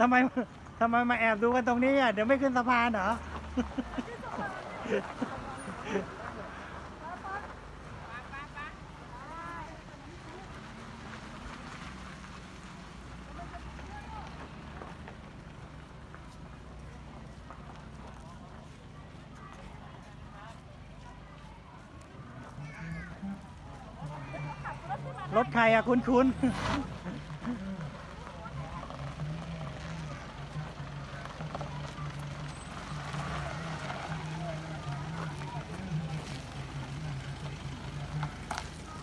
ทำไมทำไมมาแอบดูกันตรงนี้อะ เดี๋ยวไม่ขึ้นสะพานเหรอ รถใครอะคุณคุณ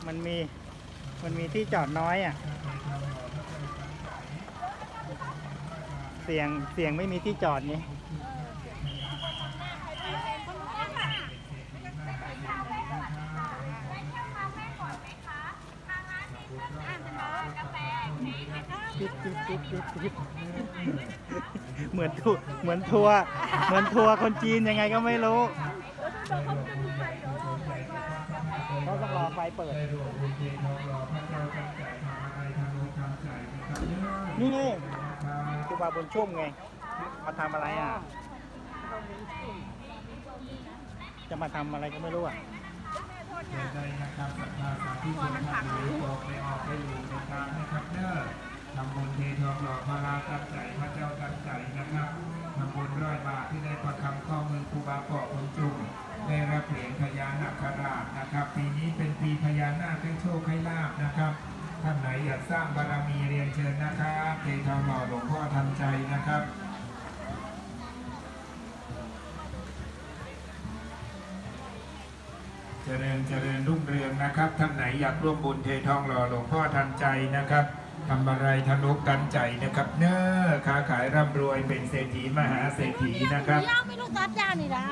มันมี มันมีที่จอดน้อยอะ เสียง เสียงไม่มีที่จอดไเหมือนทัวเหมือนทัวร์เหมือนทัวร์คนจีนยังไงก็ไม่รู้เขาต้องรอไฟเปิด นี่ไงครูบาบุญชุ่มไงมาทำอะไรอะ จะมาทำอะไรก็ไม่รู้อะได้นะครับศรัทธาสาธุชนท่านหรือบอก ทำบุญเททองหล่อพระราตั้งใจพระเจ้าตั้งใจนะครับทำบุญร้อยบาทที่ได้ประคำข้อมือครูบาเกคุณจุ่มได้รับเหรียญพญานาคราชนะครับปีนี้เป็นปีพญานาคให้โชคให้ลาบนะครับท่านไหนอยากสร้างบารมีเรียนเชิญนะครับเททองหล่อหลวงพ่อทันใจนะครับเจริญเจริญรุ่งเรืองนะครับ ท่านไหนอยากร่วมบุญเททองหล่อหลวงพ่อทันใจนะครับ ทำอะไรทนุกทันใจนะครับ เน้อค้าขายร่ำรวยเป็นเศรษฐีมหาเศรษฐีนะครับย่าไม่รู้ตัดยานี่นะ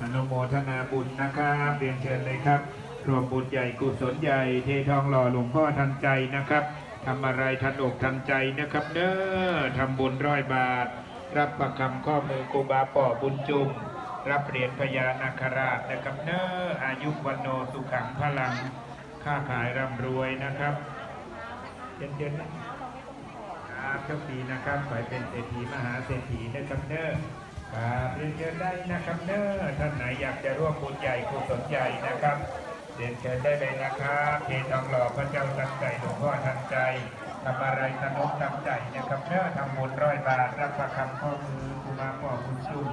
อนุโมทนาบุญนะครับเรียนเชิญเลยครับ รวมบุญใหญ่กุศลใหญ่เททองหล่อหลวงพ่อทันใจนะครับทำอะไรทันอกทันใจนะครับ เน้อทำบุญร้อยบาท รับประคำข้อมือกูบาป่อบุญจุมรับเหรียญพญานาคราชนะครับ เน้ออายุวันโนสุขังพลัง ค้าขายร่ำรวยนะครับเย็นๆนะครับโชคดีนะครับขอให้เป็นเศรษฐีมหาเศรษฐีนะครับเน้อครับเรียนเชิญได้นะครับเน้อท่านไหนอยากจะร่วมบุญใหญ่กุศลใหญ่นะครับเรียนเชิญได้เลยนะครับเททองหล่อพระเจ้าตั้งใจหลวงพ่อทันใจทำอะไรสนุกทำใจนะครับเน้อทำบุญร้อยบาทรับประคำข้อมือกุมารพ่อคุณจุ้ม